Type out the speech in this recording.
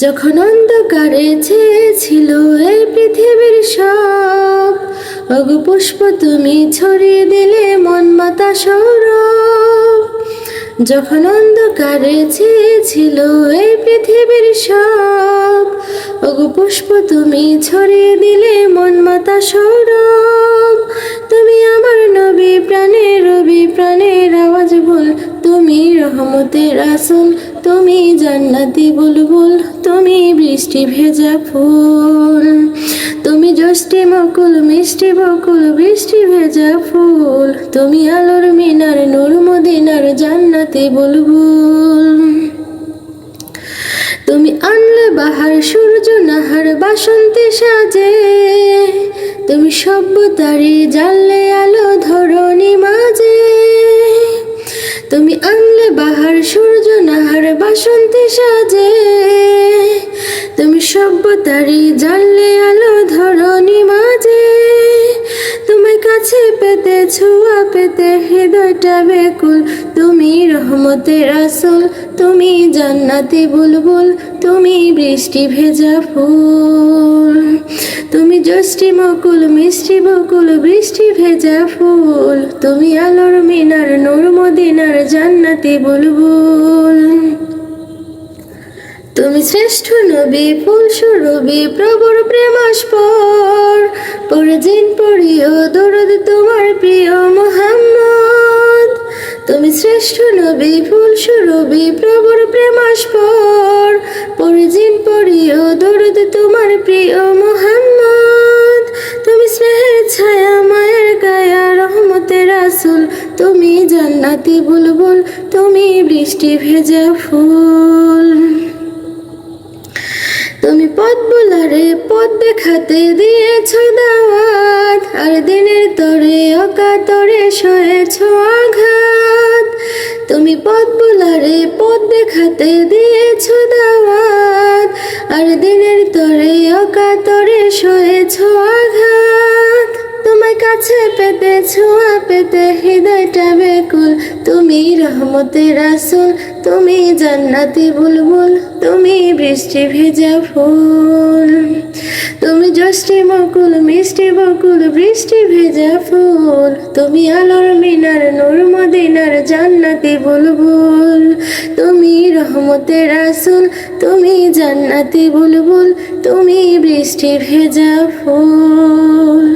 যখন অন্ধকারে ছিল এই পৃথিবীর সব, অগু পুষ্প তুমি ছড়িয়ে দিলে মন মাতা সৌরভ। যখন অন্ধকারে ছিল এই পৃথিবীর সব, অগু পুষ্প তুমি ছড়িয়ে দিলে মন মাতা সৌরভ। তুমি আমার নবী প্রাণের রবি প্রাণের আওয়াজ বল, তুমি রহমতের আসল তুমি জান্নাতি বুলবুল, তুমি বৃষ্টি ভেজা ফুল। তুমি জ্যোষ্ঠী মকুল, মিষ্টি বকুল, বৃষ্টি ভেজা ফুল। তুমি আলোর মিনার, নূর মদিনার জান্নাতি বুলবুল। তুমি আনলে বাহার, সূর্য নাহার, বাসন্তী সাজে। তুমি সভ্যতারি জানলে আলো, ধরণী মাঝে। বাসন্তী সাজে। তুমি সভ্যতারি জানলে আলো ধরণী মাঝে। তোমায় কাছে পেতে, ছুয়া পেতে, হৃদয়টা বেকুল তুমি রহমতের আসল, তুমি জান্নাতে বুলবুল। তুমি বৃষ্টি ভেজা ফুল। তুমি জ্যোষ্ঠী মকুল, মিষ্টি বকুল, বৃষ্টি ভেজা ফুল। তুমি আলোর মিনার, নূর মদিনার জান্নাতি বুলবুল। তুমি শ্রেষ্ঠ নবী ফুল সুরবি প্রবর প্রেমাস্পর। পরে দিন পড়িও দরদ তোমার প্রিয় মোহাম্মদ। তুমি শ্রেষ্ঠ নবী ফুল সুরবি প্রবর প্রেমাস্পর। পরে দিন পড়িও দরদ তোমার প্রিয় মোহাম্মদ। তুমি স্নেহের ছায়া, মায়ের গায়া, রহমতের আসুল তুমি জান্নাতি বুলবুল, তুমি বৃষ্টি ভেজা ফুল। তুমি পথ বোলারে পথ দেখাতে দিয়েছ দাওয়াত। আর দিনের তরে অকাতরে সয়েছ আঘাত। তুমি পথ বোলারে পথ দেখাতে দিয়েছ দাওয়াত। আর দিনের তরে অকাতরে সয়েছ আঘাত। পেতে ছোঁয়া পেতে হৃদয়টা বেকুল তুমি রহমতের আসল তুমি জান্নাতি বুলবুল, তুমি বৃষ্টি ভেজা ফুল। তুমি জ্যোষ্ঠী মকুল, মিষ্টি বকুল, বৃষ্টি ভেজা ফুল। তুমি আলোর মিনার, নূর মদিনার জান্নাতি বুলবুল। তুমি রহমতের আসল তুমি জান্নাতি বুলবুল, তুমি বৃষ্টি ভেজা ফুল।